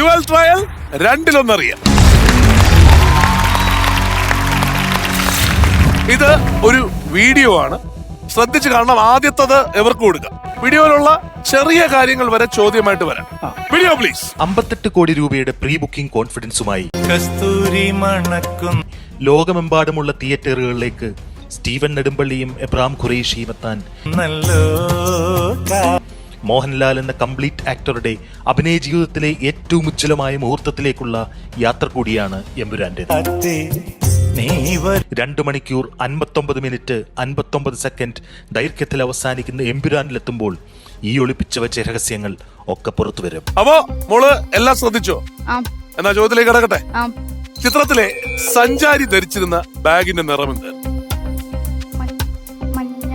Dual trial രണ്ടിലൊന്നറിയാം. ഇത് ഒരു video ആണ്. ശ്രദ്ധിച്ചു കാണണം ആദ്യത്തത് എവർക്ക് കൊടുക്കാം? വീഡിയോയിലുള്ള ചെറിയ കാര്യങ്ങൾ വരെ ചോദ്യമായിട്ട് വരാം. വീഡിയോ പ്ലീസ് അമ്പത്തെട്ട് കോടി രൂപയുടെ പ്രീ ബുക്കിംഗ് കോൺഫിഡൻസുമായി കസ്തൂരി മണക്കും. ലോകമെമ്പാടുമുള്ള തിയേറ്ററുകളിലേക്ക് സ്റ്റീവൻ നെടുമ്പള്ളിയും എബ്രാം ഖുറേഷിയും എത്താൻ നല്ലോ മോഹൻലാൽ എന്ന കംപ്ലീറ്റ് ആക്ടറുടെ അഭിനയ ജീവിതത്തിലെ ഏറ്റവും ഉജ്ജ്വലമായ മുഹൂർത്തത്തിലേക്കുള്ള യാത്ര കൂടിയാണ് എമ്പുരാന്റെ രണ്ടു മണിക്കൂർ അൻപത്തൊമ്പത് മിനിറ്റ് അൻപത്തൊമ്പത് സെക്കൻഡ് ദൈർഘ്യത്തിൽ അവസാനിക്കുന്ന എമ്പുരാനിലെത്തുമ്പോൾ ഈ ഒളിപ്പിച്ച വെച്ച രഹസ്യങ്ങൾ ഒക്കെ പുറത്തു വരും. അപ്പോ മോൾ എല്ലാം ശ്രദ്ധിച്ചോ? ആ. എന്നാ ചോദ്യത്തിലേക്ക് കിടക്കട്ടെ? ആ. ചിത്രത്തിലെ സഞ്ചാരി ധരിച്ചിരുന്ന ബാഗിന്റെ നിറം എന്ത്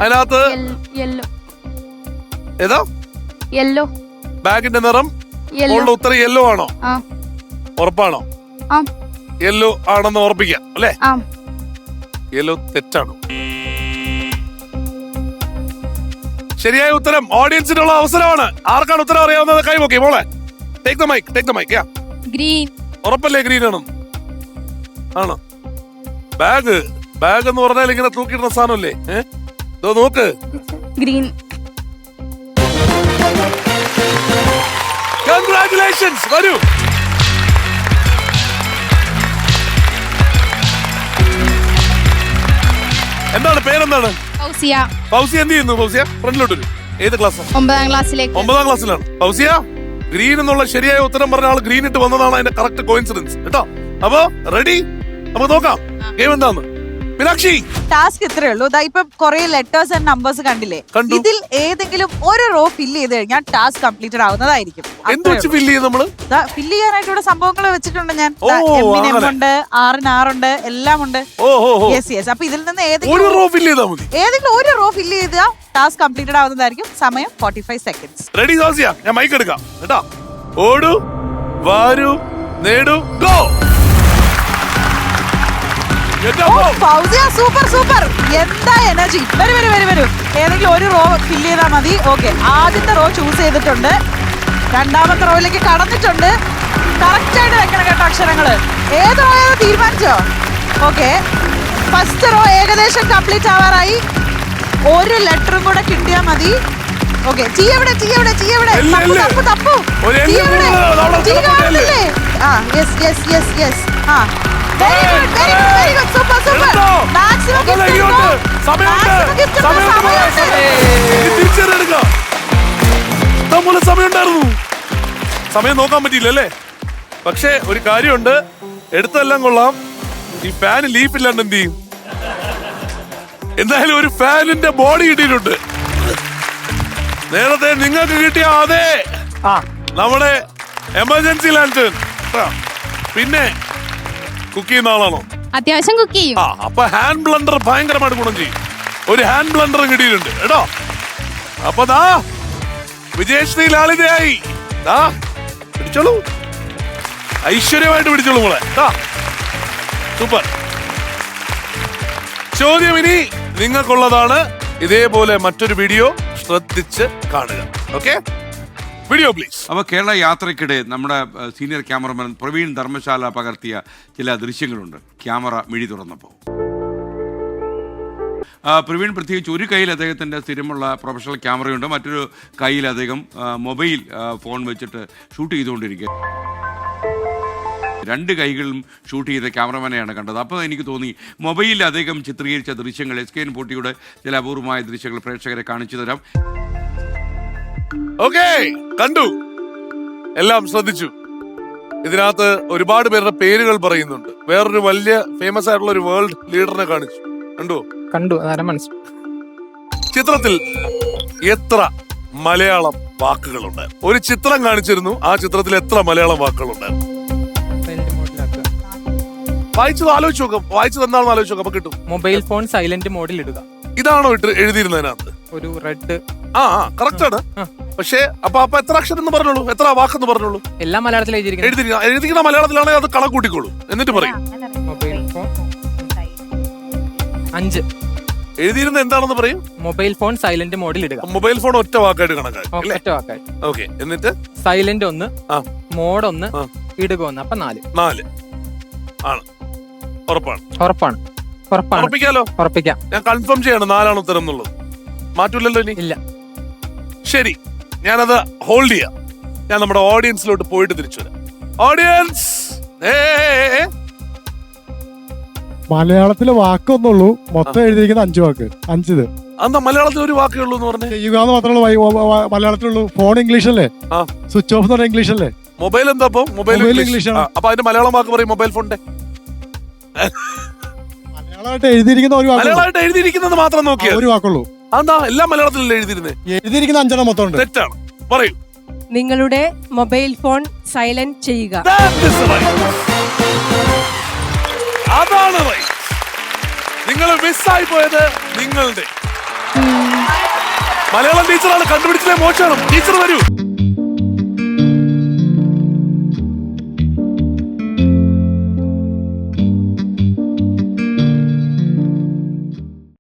അതിനകത്ത് യെല്ലോ. ഏതാ? യെല്ലോ ബാഗിന്റെ നിറം മോളുടെ ഉത്തരം യെല്ലോ ആണോ? ഉറപ്പാണോ? യെല്ലോ ആണെന്ന് ഉറപ്പിക്കാം അല്ലേ? യെല്ലോ തെറ്റാണോ. ശരിയായ ഉത്തരം ഓഡിയൻസിനുള്ള അവസരമാണ്. ആർക്കാണ് ഉത്തരം അറിയാവുന്നത്? കൈവോക്കി മോളെ. Take the mic take the mic green ഉറപ്പല്ലേ ഗ്രീൻ ആണോ? ആണോ. ബാഗ് ബാഗ് എന്ന് പറഞ്ഞാൽ ഇങ്ങനെ തൂക്കിയിടുന്ന സാധനമല്ലേ? ഏഹ് നോക്ക്. ഗ്രീൻ കൺഗ്രാറ്റുലേഷൻസ് വരൂ. എന്താണ് പേരെന്താണ്? ഫൗസിയ. ഫൗസിയ എന്ത് ചെയ്യുന്നു ഫൗസിയ? ഫ്രണ്ടിലോട്ട് വരും. ഏത് ക്ലാസ് ഒമ്പതാം ക്ലാസ്സിലേക്ക്. ഒമ്പതാം ക്ലാസ്സിലാണ്. ഫൗസിയ ഗ്രീൻ എന്നുള്ള ശരിയായ ഉത്തരം പറഞ്ഞ ആൾ ഗ്രീൻ ഇട്ട് വന്നതാണ് അതിന്റെ കറക്റ്റ് കോയിൻസിഡൻസ് കേട്ടോ? അപ്പോ റെഡി നമുക്ക് നോക്കാം. ഗെയിം എന്താന്ന്? മീനാക്ഷി! ടാസ്ക് ഇത്രേ ഉള്ളൂ. ഇതാ ഇപ്പൊ കുറെ ലെറ്റേഴ്സ് ആൻഡ് നമ്പേഴ്സ് കണ്ടില്ലേ? കണ്ടു. ഇതിൽ ഏതെങ്കിലും ഒരു റോ ഫില്ല് ചെയ്ത് കഴിഞ്ഞാൽ ടാസ്ക് കംപ്ലീറ്റഡ് ആവുന്നതായിരിക്കും. എന്ത് വെച്ച് ഫില്ല് ചെയ്യും നമ്മൾ? ഫില്ല് ചെയ്യാനായിട്ട് ഇവിടെ സംഭവങ്ങൾ വെച്ചിട്ടുണ്ട് ഞാൻ. ഓ, എമ്മിന് എം അങ്ങനെ. ഉണ്ട് ആറിന് ആറുണ്ട് എല്ലാം ഉണ്ട്. ഓ യെസ് യെസ് അപ്പൊ ഇതിൽ നിന്ന് ഒരു ഏതെങ്കിലും റോ ഫില്ല് ചെയ്താൽ മതി. ഏതെങ്കിലും ഒരു റോ ഫില്ല് ചെയ്താൽ ടാസ്ക് കംപ്ലീറ്റഡ് ആവുന്നതായിരിക്കും. സമയം forty five seconds ready Fousiya ഞാൻ മൈക്ക് എടുക്കാം. കേട്ടോ? ഓടു വാരു നേടു ഗോ ഫൗസിയ സൂപ്പർ സൂപ്പർ. എന്താ എനർജി? വരൂ വരൂ വരൂ വരൂ. ഏതെങ്കിലും ഒരു റോ ഫില്ല് ചെയ്താൽ മതി. ഓക്കെ. ആദ്യത്തെ റോ ചൂസ് ചെയ്തിട്ടുണ്ട്. രണ്ടാമത്തെ റോയിലേക്ക് കടന്നിട്ടുണ്ട്. കറക്റ്റ് ആയിട്ട് വെക്കണം കേട്ടോ അക്ഷരങ്ങൾ ഏത് റോ തീരുമാനിച്ചോ? ഓക്കെ. ഫസ്റ്റ് റോ ഏകദേശം കംപ്ലീറ്റ് ആവാറായി. ഒരു ലെറ്ററും കൂടെ കിട്ടിയാൽ മതി. ഓക്കെ. ചീ എവിടെ ചീ എവിടെ ചീ എവിടെ. തപ്പു തപ്പു ചീ എവിടെ? ചീ കാണുന്നില്ലേ ആ യെസ് യെസ് യെസ് യെസ് ആ. സമയമുണ്ടായിരുന്നു സമയം നോക്കാൻ പറ്റിയില്ല അല്ലേ പക്ഷെ ഒരു കാര്യമുണ്ട് എടുത്തെല്ലാം കൊള്ളാം ഈ ഫാൻ ലീഫ് ഇല്ലാണ്ട് എന്ത് ചെയ്യും എന്തായാലും ഒരു ഫാനിന്റെ ബോഡി കിട്ടിയിട്ടുണ്ട് നേരത്തെ നിങ്ങൾക്ക് കിട്ടിയ അതെ നമ്മുടെ എമർജൻസി ലാന്റേൺ പിന്നെ കുക്ക് ചെയ്യുന്ന ആളാണോ? അത്യാവശ്യം കുക്ക് ചെയ്യും. ആ അപ്പൊ ഹാൻഡ് ബ്ലണ്ടർ ഭയങ്കരമായിട്ട് ഗുണം ചെയ്യും. ഒരു ഹാൻഡ് ബ്ലണ്ടർ കിട്ടിയിട്ടുണ്ട്. കേട്ടോ അപ്പൊ ദാ വിജയശ്രീ ലാളിതയായി. ദാ പിടിച്ചോളൂ. ഐശ്വര്യമായിട്ട് പിടിച്ചോളൂ മോളെ. ദാ. സൂപ്പർ. ചോദ്യം ഇനി നിങ്ങൾക്കുള്ളതാണ്. ഇതേപോലെ മറ്റൊരു വീഡിയോ ശ്രദ്ധിച്ച് കാണുക. ഓക്കെ? വീഡിയോ പ്ലീസ് അപ്പോൾ കേരള യാത്രയ്ക്കിടെ നമ്മുടെ സീനിയർ ക്യാമറമാൻ പ്രവീൺ ധർമ്മശാല പകർത്തിയ ചില ദൃശ്യങ്ങളുണ്ട്. ക്യാമറ മിഴി തുറന്നപ്പോൾ പ്രവീൺ പ്രത്യേകിച്ച് ഒരു കയ്യിൽ അദ്ദേഹത്തിന്റെ സ്ഥിരമുള്ള പ്രൊഫഷണൽ ക്യാമറയുണ്ട്. മറ്റൊരു കയ്യിൽ അദ്ദേഹം മൊബൈൽ ഫോൺ വെച്ചിട്ട് ഷൂട്ട് ചെയ്തുകൊണ്ടിരിക്കുക. രണ്ട് കൈകളും ഷൂട്ട് ചെയ്ത ക്യാമറമാനെയാണ് കണ്ടത്. അപ്പോൾ എനിക്ക് തോന്നി മൊബൈലിൽ അദ്ദേഹം ചിത്രീകരിച്ച ദൃശ്യങ്ങൾ എസ് കെ എൻ പോട്ടിയുടെ ചില അപൂർവമായ ദൃശ്യങ്ങൾ പ്രേക്ഷകരെ കാണിച്ചു തരാം. ഓക്കെ കണ്ടു. എല്ലാം ശ്രദ്ധിച്ചു. ഇതിനകത്ത് ഒരുപാട് പേരുടെ പേരുകൾ പറയുന്നുണ്ട്. വേറൊരു വലിയ ഫേമസ് ആയിട്ടുള്ള ഒരു വേൾഡ് ലീഡറിനെ കാണിച്ചു. കണ്ടു? കണ്ടു മനസ്സിലായി ചിത്രത്തിൽ എത്ര മലയാളം വാക്കുകളുണ്ട്? ഒരു ചിത്രം കാണിച്ചിരുന്നു ആ ചിത്രത്തിൽ എത്ര മലയാളം വാക്കുകളുണ്ട്? വായിച്ചത് ആലോചിച്ച് നോക്കാം. വായിച്ചത് എന്താണെന്ന് ആലോചിച്ച് നോക്കാം അപ്പൊ കിട്ടും. മൊബൈൽ ഫോൺ സൈലന്റ് മോഡിൽ ഇടുക. ഇതാണോ ഇട്ട് എഴുതിയിരുന്നതിനകത്ത്? ഒരു റെഡ് ആ കറക്റ്റ് ആണ്. പക്ഷേ അപ്പൊ അപ്പൊ എത്ര അക്ഷരം എന്ന് പറഞ്ഞോളൂ? എത്ര വാക്കെന്ന് പറഞ്ഞോളൂ? എല്ലാം മലയാളത്തിൽ എഴുതിയിരിക്കുന്നത്. എഴുതിയിരിക്കുന്ന എഴുതിക്കുന്ന മലയാളത്തിലാണെങ്കിൽ അത് കൂട്ടിക്കോളൂ. എന്നിട്ട് പറയും. Mobile phone. അഞ്ച്. എഴുതിയിരുന്ന എന്താണെന്ന് പറയും? മൊബൈൽ ഫോൺ സൈലന്റ് മോഡിൽ ഇടുക. മൊബൈൽ ഫോൺ ഒറ്റ വാക്കായിട്ട് കണക്കാക്കി ഒറ്റ വാക്കായിട്ട്. ഓക്കെ എന്നിട്ട്? സൈലന്റ് ഒന്ന് ആ. മോഡ് ഒന്ന് ആ. ഇടുക ഒന്ന്. അപ്പൊ നാല്. നാല്. ആണ്. ഉറപ്പാണ്. ഉറപ്പാണ്. ഉറപ്പാണ്. ഉറപ്പിക്കാലോ? ഉറപ്പിക്കാം. ഞാൻ കൺഫേം ചെയ്യണം നാലാണ് ഉത്തരം എന്നുള്ളത്. മാറ്റൂലല്ലോ ഇനി? ഇല്ല. ശരി. ഞാനത് ഹോൾഡ് ചെയ്യാം. ഞാൻ നമ്മുടെ ഓഡിയൻസിലോട്ട് പോയിട്ട് തിരിച്ചു വരാം. ഓഡിയൻസ് മലയാളത്തിലെ വാക്കൊന്നുള്ളൂ. മൊത്തം എഴുതിയിരിക്കുന്ന അഞ്ചു വാക്ക്. അഞ്ചിത്. അന്താ മലയാളത്തിൽ ഒരു വാക്കേ ഉള്ളൂ എന്ന് പറഞ്ഞേ? ചെയ്യുക എന്ന് മാത്രമേ മലയാളത്തിലുള്ളൂ. ഫോൺ ഇംഗ്ലീഷ് അല്ലേ സ്വിച്ച് ഓഫ് എന്ന് പറഞ്ഞ ഇംഗ്ലീഷ് അല്ലേ മൊബൈൽ എന്താ അപ്പൊ? Mobile English. അപ്പൊ അതിന്റെ മലയാളം വാക്ക് പറയും മൊബൈൽ ഫോണിന്റെ. മലയാളമായിട്ട് എഴുതിയിരിക്കുന്ന ഒരു മലയാളമായിട്ട് എഴുതിയിരിക്കുന്നത് മാത്രം നോക്കിയാൽ ഒരു വാക്കുള്ളൂ. അതെന്താ എല്ലാം മലയാളത്തിലല്ലേ എഴുതിയിരുന്നേ? എഴുതിയിരിക്കുന്ന അഞ്ചെണ്ണം മൊത്തം ഉണ്ട്. തെറ്റാണ്. പറയൂ. നിങ്ങളുടെ മൊബൈൽ ഫോൺ സൈലന്റ് ചെയ്യുക. That is right. അതാണ്. നിങ്ങൾ മിസ്സായി പോയത് നിങ്ങളുടെ. മലയാളം ടീച്ചറാണ് കണ്ടുപിടിച്ചേ മോശമാണ്. ടീച്ചർ വരൂ.